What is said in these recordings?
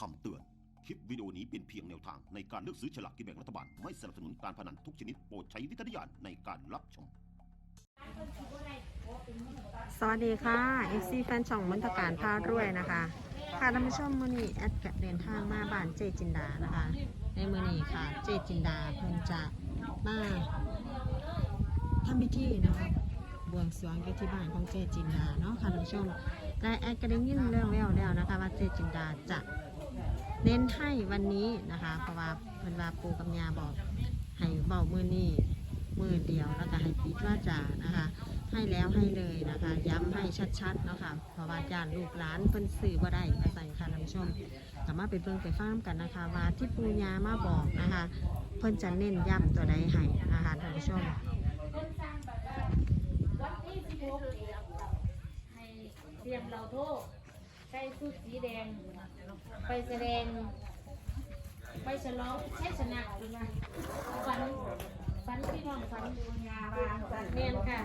คำเตือน คลิปวิดีโอนี้เป็นเพียงแนวทางในการเลือกซื้อฉลากกินแบ่งรัฐบาล ไม่สนับสนุนการพนันทุกชนิดโปรดใช้วิจารณญาณในการรับชม สวัสดีค่ะ FC แฟนช่องมนตการพารวยนะคะ ค่ะท่านผู้ชมมือนี้แอดแกะเดินทางมาบ้านเจจินดานะคะ ในมือนี้ค่ะ เจจินดาเพิ่นจะมาทำพิธีนะคะบวงสรวงอยู่ที่บ้านของเจจินดาเนาะค่ะท่านผู้ชมและแอดก็ได้ยินเรื่องแล้วแล้วนะคะว่าเจจินดาจะ เน้นให้วันนี้นะคะ เพราะว่าเพิ่นว่าปูกับยาบอกให้เบามือนี้มือเดียวแล้วก็ให้ปิดว่าจ่านะคะ ให้แล้วให้เลยนะคะ ย้ำให้ชัดๆเนาะค่ะเพราะว่าญาติลูกหลานเพิ่นสื่อบ่ได้อาศัยค่ะท่านผู้ชมสามารถไปเบิ่งไปฟังกันนะคะว่าที่ปูญามาบอกนะคะ เพิ่นจะเน้นย้ำตัวใดให้นะคะท่านผู้ชมเตรียมเราโทษใส่ชุดสีแดง ไปแสดง ไปฉลองใช้ชนะหรือไงฝันฝันพี่น้องฝันดูงาบางเมียนค่ะ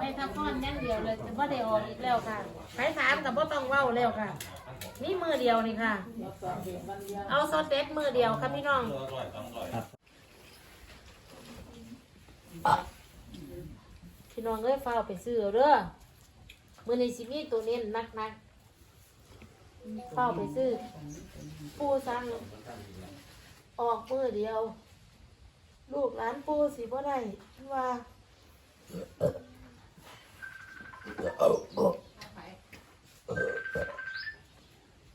ไม่ทับก้อนอย่างเดียวเลยแต่ว่าได้ออกอีกแล้วค่ะใครถามกับว่าต้องเว้าแล้วค่ะ นี่มือเดียวนี่ค่ะ เอาซอสเด็ดมือเดียวค่ะพี่น้องพี่น้องเอ้ยฟ้าวไปซื้อเอาเด้อมือในสิมีตัวเน้นนักนั กๆฟ้าวไปซื้อ ปูสั่งออกมือเดียว ลูกหลานปูสิบ่ได้ว่า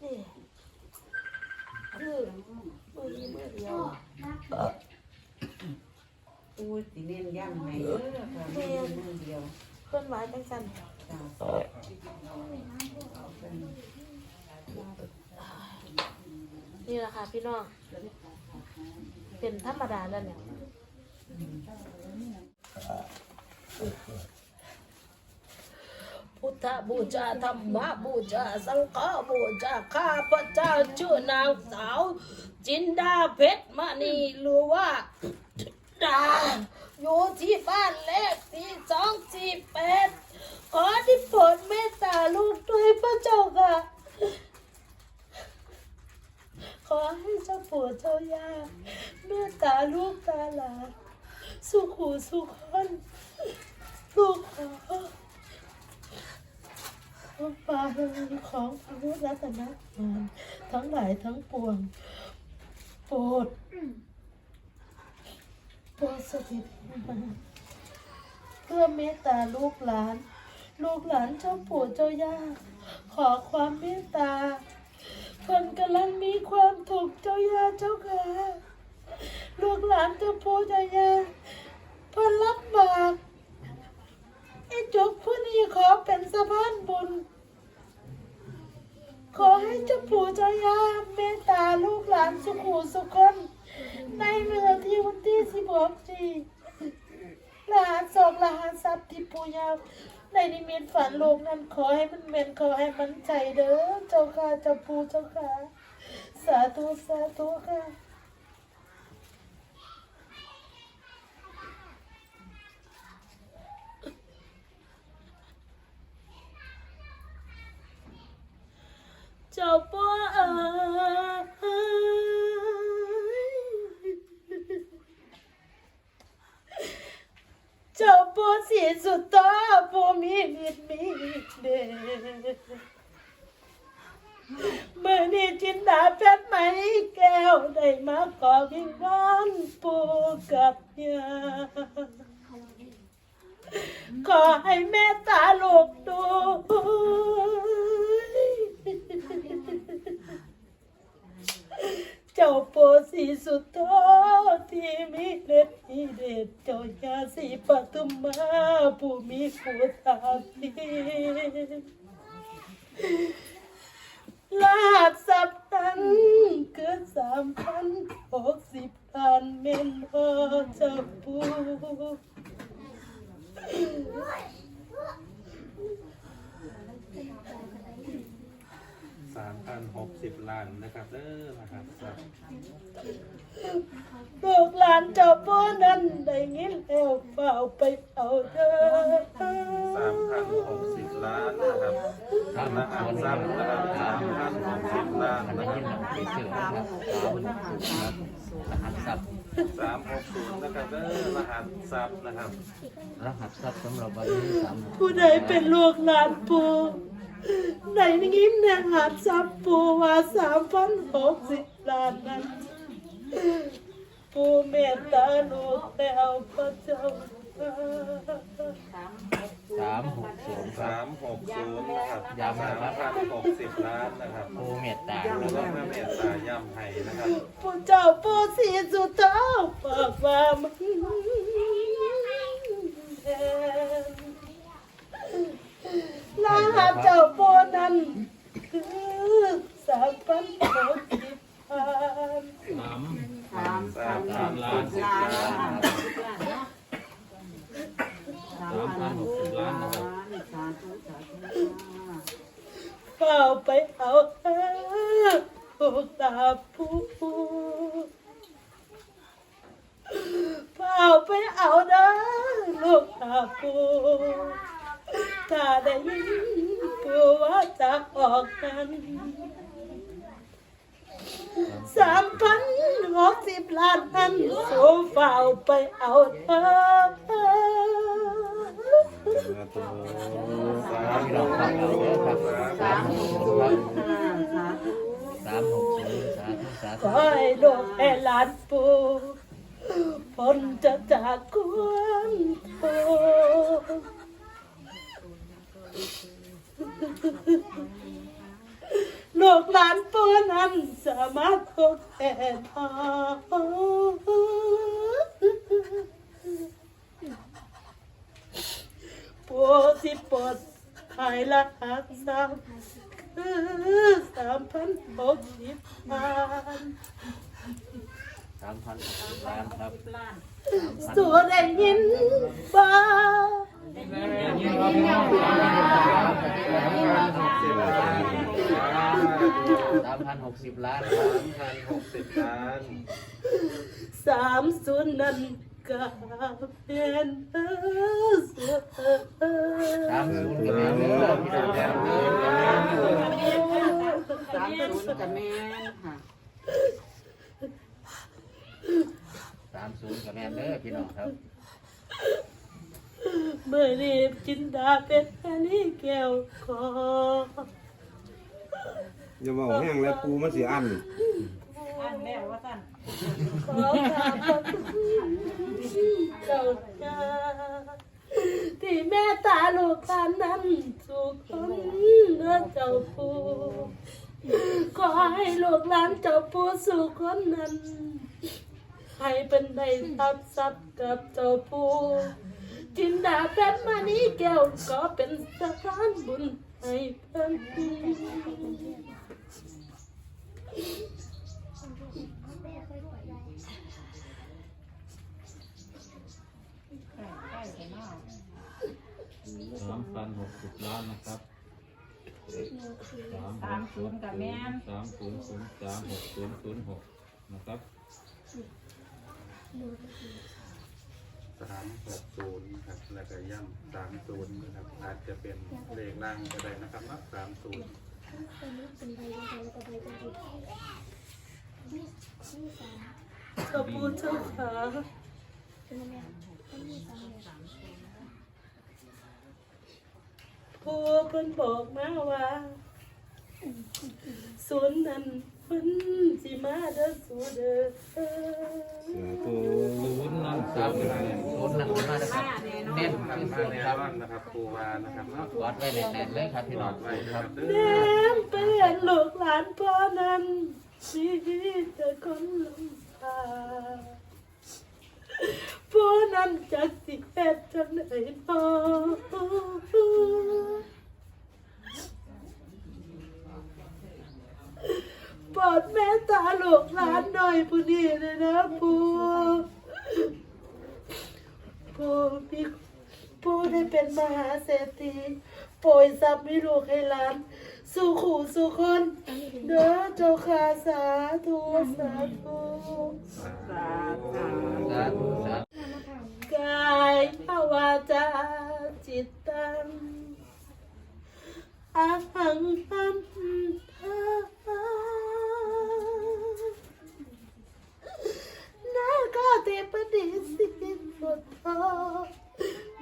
นี่คือมือนี้มือเดียวปูสิเน้นย้ำให้เด้อค่ะมือมือเดียวเคลื่อนไหวจังสันจ้า นี่แหละค่ะพี่น้องเป็นธรรมดาแล้วเนี่ยพุทธบูชาธรรมบูชาสังฆบูชาข้าพระเจ้าชื่อนางสาว จินดาเพชรมณีหรือว่าดาอยู่ที่บ้านเลขที่สองสี่แปดขอที่โปรดเมตตาลูกด้วยพระเจ้าค่ะ ขอให้เจ้าปู่เจ้ายาเมตตาลูกตาหลาน สุขหูสุขคนลูกขอพระบารมีของพระพุทธรัตนตรัยทั้งหลายทั้งปวง โปรดโปรดสถิตมาเพื่อเมตตาลูกหลาน ลูกหลานเจ้าปู่เจ้าย่า ขอความเมตตาคนกำลังมีความถูกเจ้าย่าเจ้าค่ะลูกหลานเจ้าปู่เจ้าย่า พิ่นรับากไอ้จกผู้นี้ขอเป็นสะพานบุญ ขอให้เจ้าปู่เจ้ายาเมตตาลูกหลานสุขูสุขคน ในเมื่อที่วันที่สิบหกจีรหัสสองรหัสทรัพย์ที่ปู่ย่าในนิมิตฝันลูกนั้นขอให้มันเป็นขอให้มันใจเด้อเจ้าค่ะเจ้าปู่เจ้าค่ะ สาธุสาธุค่ะ จ้าพ่อเอ๋ยเจ้าพ่อสีสุดตาพ่อมีมิดมีเดเมื่อนี้จินดาเพชรไหมแก้วได้มาขอวิงวอนปูกับยาขอให้แม่ตาลูกดูเจ้าโปสีสุดโทที่มีเล็ดอีเด็ดเจ้ายาสีปทุมมาผู้มีผู้ตาดีลาดสับตันคือสามพันหกสิบพันเมนพอเจ้าปู สามพันหกสิบล้านนะครับเด้อนะครับครับ ลูกหลานเจ้าพ่อนั้นได้ยินแล้ว เฝ้าไปเอาเด้อสามพันหกสิบล้านนะครับนะครัซ้ำนะครับสามพันหกสิบล้านนะครับสามหกศูนย์นะครับเด้อรหัสซับนะครับ รหัสทรัพย์สำหรับวันที่สามผู้ใดเป็นลูกหลานปู่ได้ยินแน่หาดซับปู่ว่าสามพันหกสิบล้านนั้นปู่เมตตาลูกแล้วพระเจ้า สามหกศูนย์ครับ สามหกศูน ย์นะครับย้ำสานะครับพันหกสิบล้านนะครับโอเมตตาแล้วก็พระเมตตายำให้นะครับผู้เจ้าผู้สีสุดเท้าปากว่ามันลาหาเจ้าโปนั้นคือสามพันหกสิบพันสามสามสามพันสิบล้านสามพันหกสิบล้านนะครับ สาธุสาธุ เฝ้าไปเอาเถิดพวกตาผู้เฝ้าไปเอาเด้อลูกตาผู้ถ้าได้ยินผู้ว่าจะออกนั้นสามพันหกสิบล้านนั้นสู้เฝ้าไปเอาเถิดสามหกศูนย์สามหกศูนย์สามหกศูนย์สาธุสาขธุอให้ลูกให้หลานปูพ้นจะจากความทุกข์ลูกหลานปูนั้นสามารถทดแทนพ่อ ปูที่ปลดภายละหักสามคือสามพันหกสิบพันสามพันหกสิบล้านครับสูได้ยินบ้าสามพันหกสิบล้านสามพันหกสิบล้านสามศูนย์นั้น ก็เป็นเออสุดสามศูนย์กับแม่เด้อพี่น้องครับสามศูนย์กับแม่ค่ะสามศูนย์กับแม่เด้อพี่น้องครับเมื่อรีบจินดาเป็นอันนี้แก้วคออย่าบอกแห้งแล้วปูมันสิอันขอขอบคุณ เจ้าจ้าที่แม่ตาลูกตานั้นสุขคนเนื้อเจ้าผู้ขอให้ลูกหลานเจ้าผู้สู่คนนั้น ให้เป็นได้ทับซับกับเจ้าผู้จินดาเป็นมานี้แก้วก็เป็นสะพานบุญให้เพิ่นสาม พันหกสิบล้านนะครับสามศูนย์กับแม่สามศูนย์ศูนย์สามหกศูนย์ศูนย์หกนะครับสามหกศูนย์นะครับแล้วก็ย่ำสามศูนย์นะครับอาจจะเป็นเลขล่างก็ได้นะครับนับสามศูนย์ขอบคุณเจ้าค่ะ ผู้เพิ่นบอกมาว่าศูนย์นั้นมันสิมาเด้อสู่เด้อปูนนั่นสามศูนย์ศูนย์หลังมานะครับเน้นครับคือมาศูนย์แน่ครับนะครับปูวานะครับเนาะกอดไว้แน่นๆเลยครับพี่น้องครับแม่อเป็นลูกหลานพ่อนั้นชีวิตจะคนลำบากผู้นั้นจักสิเฮ็ดจังไหนพอโปรดเมตตาลูกหลานหน่อย ผู้นี้เลยนะผู้ผู้มีผู้ได้เป็นมหาเศรษฐีโปรยทรัพย์ให้ลูกให้หลานสู่ขู่สู่คนเด้อเจ้าค่ะสาธุสาธุสาธุสาธุกายภาวาจาจิตตังอาหังพันธา นาคาเทปดิสิทสุทธา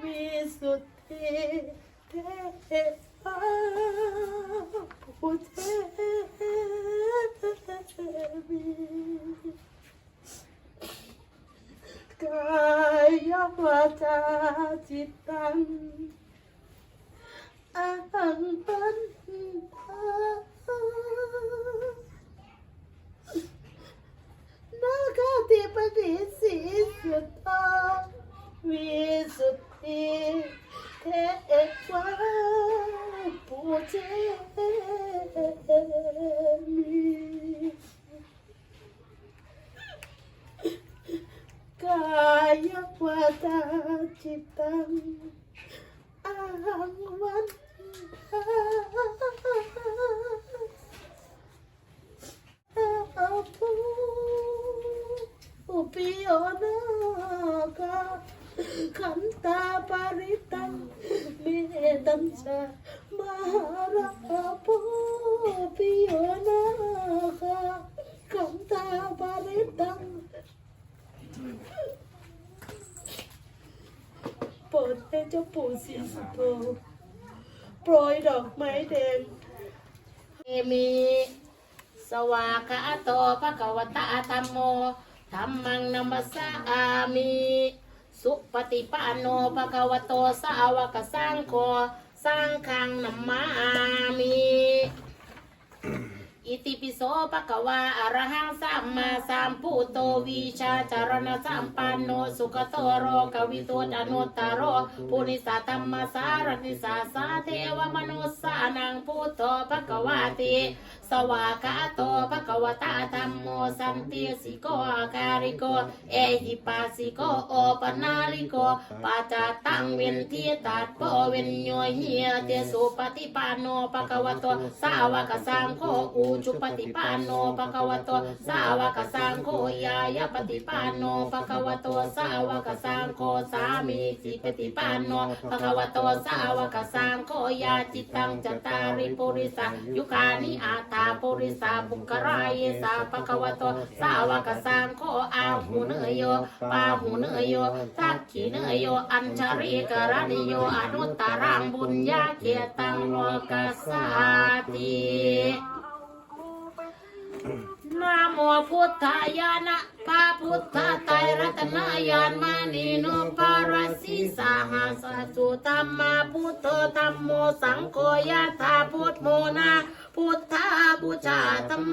มีสุทธิเทพาผู้เทมี กายวาจาจิตตังอาหังปันธานาคาติปฏิสีสุทธาวิสุทธิเทวาปูเจมี กายวาจาจิตตังอาหังวันทาอาภู อุปิโยนาคาขันตาปาริตังเมตัญชามหาราภูปิโยนาคขันตาปาริตังโปรดให้เจ้าปู่ศรีสุโธโปรยดอกไม้แดงเอมี สวากาโตภะคะวตะธัมโม ธัมมังนัมสสามิสุปฏิปันโนภะคะวะโตสาวกสังโฆสังฆังนัมมามิอิติปิโสภะคะวาอระหังสัมมาสัมพุโตวิชาจารณะสัมปันโนสุขโตโรกวิโตอนุตตโรปุริสาธรรมสารติสาสาเทวมนุสสานังพุโธภะคะวาติสวากาโตภะคะวตาธัมโมสันติสิโกอาการิโก เอหิปัสสิโกโอปนาลิโกปัจจตังเวนทีตัดโปเวนโยเหียเตสุปฏิปันโนภะคะวะโตสาวกสังโฆอุจุปฏิปันโนภะคะวะโตสาวกสังโฆยายปฏิปันโนภะคะวะโตสาวกสังโฆสามีจิปฏิปันโนภะคะวะโตสาวกสังโฆยาจิตังจตาริปุริสายุคานิอาตาปุริสาบุครายสาภะคะวะโตสาวกสังโฆอาหูเนยโยปาหูเนยโยทักขีเนยโยอัญชริกรณิโยอนุตตรังบุญญาเกตังโลกัสสาตินะโมพุทธายานะพระพุทธไตรรัตนายานมานีโนปารสีสาหาสสุธรรมาพุทโธธรรมโมสังโฆยะธาพุทโมนา พุทธาบูชาธรร